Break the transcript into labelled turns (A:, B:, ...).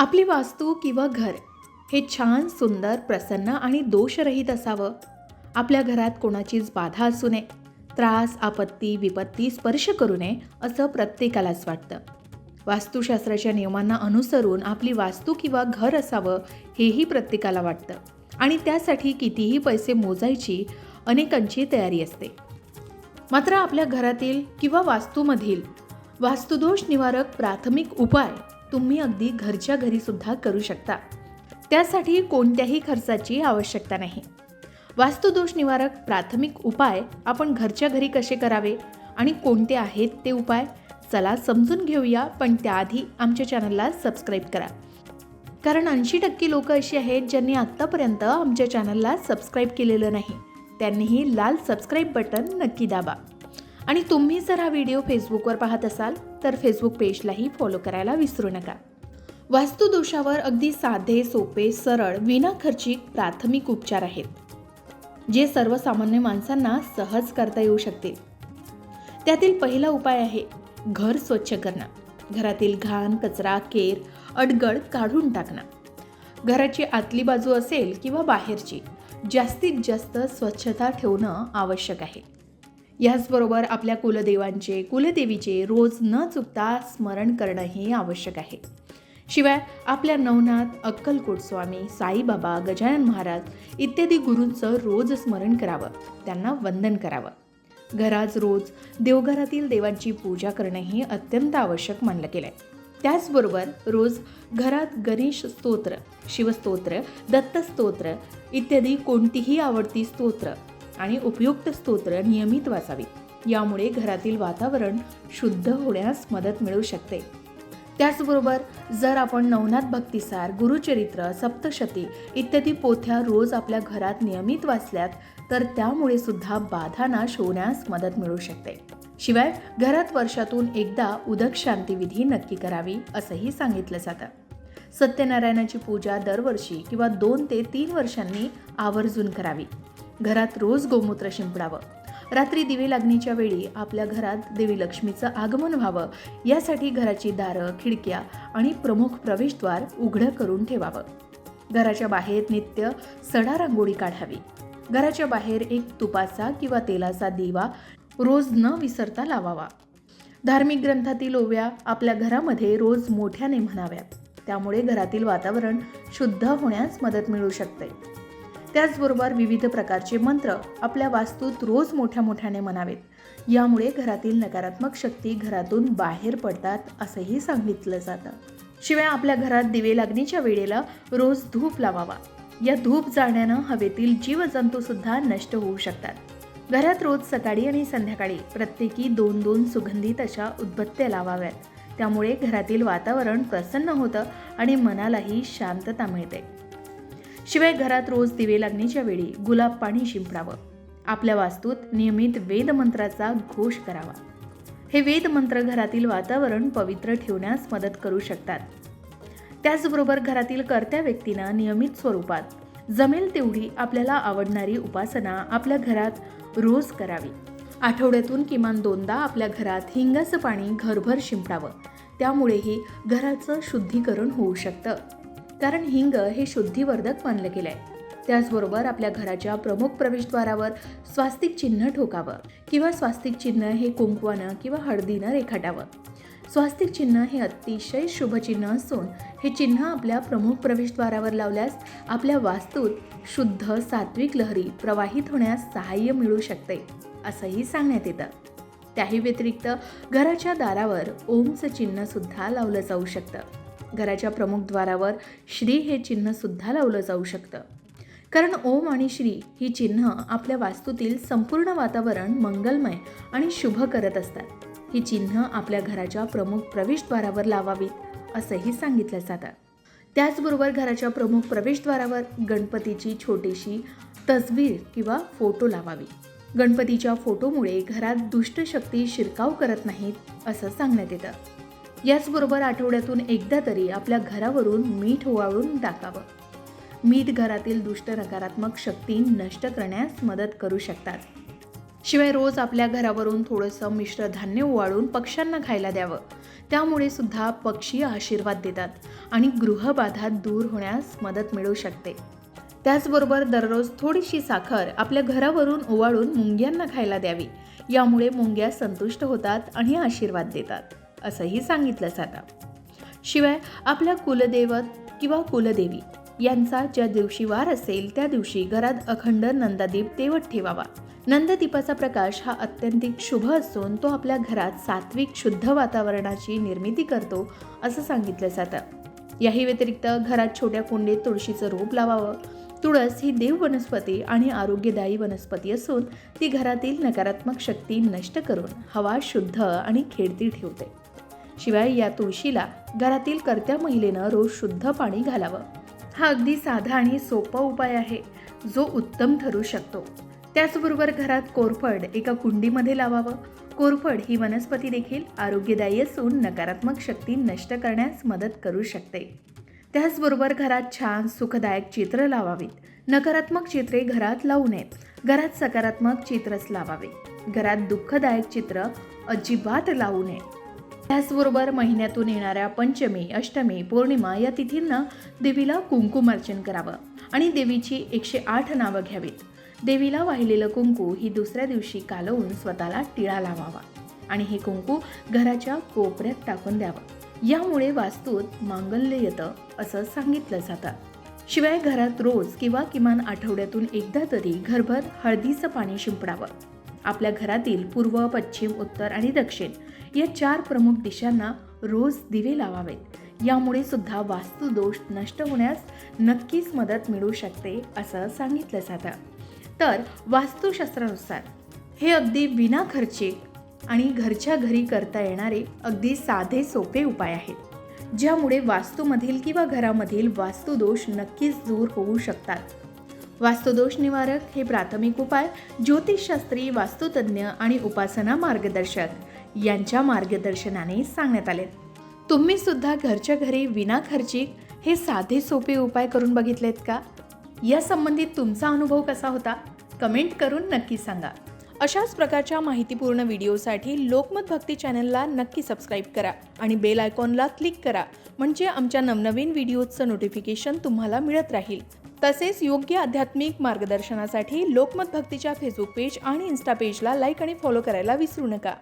A: आपली वास्तू किंवा घर हे छान सुंदर प्रसन्न आणि दोषरहित असावं. आपल्या घरात कोणाचीच बाधा असू नये. त्रास आपत्ती विपत्ती स्पर्श करू नये असं प्रत्येकालाच वाटतं. वास्तुशास्त्राच्या नियमांना अनुसरून आपली वास्तू किंवा घर असावं हेही प्रत्येकाला वाटतं. आणि त्यासाठी कितीही पैसे मोजायची अनेकांची तयारी असते. मात्र आपल्या घरातील किंवा वास्तूमधील वास्तुदोष निवारक प्राथमिक उपाय तुम्ही अगदी घरच्या घरी सुद्धा करू शकता. त्यासाठी कोणत्याही खर्चाची आवश्यकता नाही. वास्तुदोष निवारक प्राथमिक उपाय आपण घरच्या घरी कसे करावे आणि कोणते आहेत ते उपाय चला समजून घेऊया पण त्याआधी आमच्या चॅनलला सबस्क्राईब करा. कारण ऐंशी टक्के लोक अशी आहेत ज्यांनी आत्तापर्यंत आमच्या चॅनलला सबस्क्राईब केलेलं नाही. त्यांनीही लाल सबस्क्राईब बटन नक्की दाबा. आणि तुम्ही जर हा व्हिडिओ फेसबुकवर पाहत असाल तर फेसबुक पेजलाही फॉलो करायला विसरू नका. वास्तुदोषावर अगदी साधे सोपे सरळ विनाखर्चिक प्राथमिक उपचार आहेत जे सर्वसामान्य माणसांना सहज करता येऊ शकतील. त्यातील पहिला उपाय आहे घर स्वच्छ करणं. घरातील घाण कचरा केर अडगळ काढून टाकणं. घराची आतली बाजू असेल किंवा बाहेरची जास्तीत जास्त स्वच्छता ठेवणं आवश्यक आहे. याचबरोबर आपल्या कुलदेवांचे कुलदेवीचे रोज न चुकता स्मरण करणंही आवश्यक आहे. शिवाय आपल्या नवनाथ अक्कलकोट स्वामी साईबाबा गजानन महाराज इत्यादी गुरूंचं रोज स्मरण करावं त्यांना वंदन करावं. घरात रोज देवघरातील देवांची पूजा करणंही अत्यंत आवश्यक मानलं गेलं आहे त्याचबरोबर रोज घरात गणेश स्तोत्र शिवस्तोत्र दत्तस्तोत्र इत्यादी कोणतीही आवडती स्तोत्र आणि उपयुक्त स्तोत्र नियमित वाचावीत यामुळे घरातील वातावरण शुद्ध होण्यास मदत मिळू शकते. त्याचबरोबर जर आपण नवनाथ भक्तिसार गुरुचरित्र सप्तशती इत्यादी पोथ्या रोज आपल्या घरात नियमित वाचल्यात तर त्यामुळे सुद्धा बाधा नाश होण्यास मदत मिळू शकते. शिवाय घरात वर्षातून एकदा उदक शांतीविधी नक्की करावी असंही सांगितलं जातं. सत्यनारायणाची पूजा दरवर्षी किंवा दोन ते तीन वर्षांनी आवर्जून करावी. घरात रोज गोमूत्र शिंपडावं. रात्री दिवे लागणीच्या वेळी आपल्या घरात देवी लक्ष्मीचं आगमन व्हावं. यासाठी घराची दारं खिडक्या आणि प्रमुख प्रवेशद्वार उघडं करून ठेवावं. घराच्या बाहेर नित्य सडा रांगोळी काढावी. घराच्या बाहेर एक तुपाचा किंवा तेलाचा दिवा रोज न विसरता लावावा. धार्मिक ग्रंथातील ओव्या आपल्या घरामध्ये रोज मोठ्याने म्हणाव्यात. त्यामुळे घरातील वातावरण शुद्ध होण्यास मदत मिळू शकते. त्याचबरोबर विविध प्रकारचे मंत्र आपल्या वास्तूत रोज मोठ्या मोठ्याने म्हणावेत. यामुळे घरातील नकारात्मक शक्ती घरातून बाहेर पडतात असंही सांगितलं जातं. शिवाय आपल्या घरात दिवे लागणीच्या वेळेला रोज धूप लावावा. या धूप जाळण्यानं हवेतील जीवजंतूसुद्धा नष्ट होऊ शकतात. घरात रोज सकाळी आणि संध्याकाळी प्रत्येकी दोन दोन सुगंधित अशा उदबत्त्या लावाव्यात. त्यामुळे घरातील वातावरण प्रसन्न होतं आणि मनालाही शांतता मिळते. शिवाय घरात रोज दिवे लागण्याच्या वेळी गुलाब पाणी शिंपडावं. आपल्या वास्तूत नियमित वेदमंत्राचा घोष करावा. हे वेदमंत्र घरातील वातावरण पवित्र ठेवण्यास मदत करू शकतात. त्याचबरोबर घरातील कर्त्या व्यक्तींना नियमित स्वरूपात जमेल तेवढी आपल्याला आवडणारी उपासना आपल्या घरात रोज करावी. आठवड्यातून किमान दोनदा आपल्या घरात हिंगाचं पाणी घरभर शिंपडावं. त्यामुळेही घराचं शुद्धीकरण होऊ शकतं. कारण हिंग हे शुद्धीवर्धक मानलं गेलं आहे त्याचबरोबर आपल्या घराच्या प्रमुख प्रवेशद्वारावर स्वास्तिक चिन्ह ठोकावं किंवा स्वास्तिक चिन्ह हे कुंकवानं किंवा हळदीनं रेखाटावं. स्वास्तिक चिन्ह हे अतिशय शुभ चिन्ह असून हे चिन्ह आपल्या प्रमुख प्रवेशद्वारावर लावल्यास आपल्या वास्तूत शुद्ध सात्विक लहरी प्रवाहित होण्यास सहाय्य मिळू शकते असंही सांगण्यात येतं. त्याही व्यतिरिक्त घराच्या दारावर ओमचं चिन्ह सुद्धा लावलं जाऊ शकतं. घराच्या प्रमुख द्वारावर श्री हे चिन्हसुद्धा लावलं जाऊ शकतं. कारण ओम आणि श्री ही चिन्ह आपल्या वास्तूतील संपूर्ण वातावरण मंगलमय आणि शुभ करत असतात. ही चिन्ह आपल्या घराच्या प्रमुख प्रवेशद्वारावर लावावीत असंही सांगितलं जातं. त्याचबरोबर घराच्या प्रमुख प्रवेशद्वारावर गणपतीची छोटीशी तस्वीर किंवा फोटो लावावी. गणपतीच्या फोटोमुळे घरात दुष्ट शक्ती शिरकाव करत नाहीत असं सांगण्यात येतं. याचबरोबर आठवड्यातून एकदा तरी आपल्या घरावरून मीठ ओवाळून टाकावं. मीठ घरातील दुष्ट नकारात्मक शक्ती नष्ट करण्यास मदत करू शकतात. शिवाय रोज आपल्या घरावरून थोडंसं मिश्र धान्य ओवाळून पक्ष्यांना खायला द्यावं. त्यामुळे सुद्धा पक्षी आशीर्वाद देतात आणि गृहबाधा दूर होण्यास मदत मिळू शकते. त्याचबरोबर दररोज थोडीशी साखर आपल्या घरावरून ओवाळून मुंग्यांना खायला द्यावी. यामुळे मुंग्या संतुष्ट होतात आणि आशीर्वाद देतात. असंही सांगितलं जातं. शिवाय आपल्या कुलदैवत किंवा कुलदेवी यांचा ज्या दिवशी वार असेल त्या दिवशी घरात अखंड नंदादीप तेवत ठेवावा. नंददीपाचा प्रकाश हा अत्यंतिक शुभ असून तो आपल्या घरात सात्विक शुद्ध वातावरणाची निर्मिती करतो असं सांगितलं जातं. याही व्यतिरिक्त घरात छोट्या कुंडीत तुळशीचं रोप लावावं. तुळस ही देव वनस्पती आणि आरोग्यदायी वनस्पती असून ती घरातील नकारात्मक शक्ती नष्ट करून हवा शुद्ध आणि खेळती ठेवते. शिवाय या तुळशीला घरातील करत्या महिलेनं रोज शुद्ध पाणी घालावं. हा अगदी साधा आणि सोपा उपाय आहे जो उत्तम ठरू शकतो. त्याचबरोबर घरात कोरफड एका कुंडीमध्ये लावावं. कोरफड ही वनस्पती देखील आरोग्यदायी असून नकारात्मक शक्ती नष्ट करण्यास मदत करू शकते. त्याचबरोबर घरात छान सुखदायक चित्र लावावीत. नकारात्मक चित्रे घरात लावू नयेत. घरात सकारात्मक चित्रच लावावे. घरात दुःखदायक चित्र अजिबात लावू नये त्याचबरोबर महिन्यातून येणाऱ्या पंचमी अष्टमी पौर्णिमा या तिथींना देवीला कुंकुमार्चन करावं आणि देवीची एकशे आठ नावं घ्यावीत. देवीला वाहिलेलं कुंकू ही दुसऱ्या दिवशी कालवून स्वतःला टिळा लावावा आणि हे कुंकू घराच्या कोपऱ्यात टाकून द्यावं. यामुळे वास्तूत मांगल्य येतं असं सांगितलं जातं. शिवाय घरात रोज किंवा किमान आठवड्यातून एकदा तरी घरभर हळदीचं पाणी शिंपडावं. आपल्या घरातील पूर्व पश्चिम उत्तर आणि दक्षिण या चार प्रमुख दिशांना रोज दिवे लावावेत. यामुळे सुद्धा वास्तुदोष नष्ट होण्यास नक्कीच मदत मिळू शकते असं सांगितलं जातं. तर वास्तुशास्त्रानुसार हे अगदी विनाखर्चिक आणि घरच्या घरी करता येणारे अगदी साधे सोपे उपाय आहेत ज्यामुळे वास्तूमधील किंवा घरामधील वास्तुदोष नक्कीच दूर होऊ शकतात. वास्तुदोष निवारक हे प्राथमिक उपाय ज्योतिषशास्त्री वास्तुतज्ञ आणि उपासना मार्गदर्शक यांच्या मार्गदर्शनाने सांगण्यात आले. तुम्ही सुद्धा घरच्या घरी विनाखर्चिक हे साधे सोपे उपाय करून बघितलेत का? या संबंधित तुमचा अनुभव कसा होता? कमेंट करून नक्की सांगा. अशाच प्रकारच्या माहितीपूर्ण व्हिडिओसाठी लोकमत भक्ती चॅनलला नक्की सबस्क्राईब करा आणि बेल आयकॉनला क्लिक करा म्हणजे आमच्या नवनवीन व्हिडिओचं नोटिफिकेशन तुम्हाला मिळत राहील. तसेच योग्य आध्यात्मिक मार्गदर्शनासाठी लोकमत भक्तीच्या फेसबुक पेज आणि इन्स्टा पेजला लाईक आणि फॉलो करायला विसरू नका.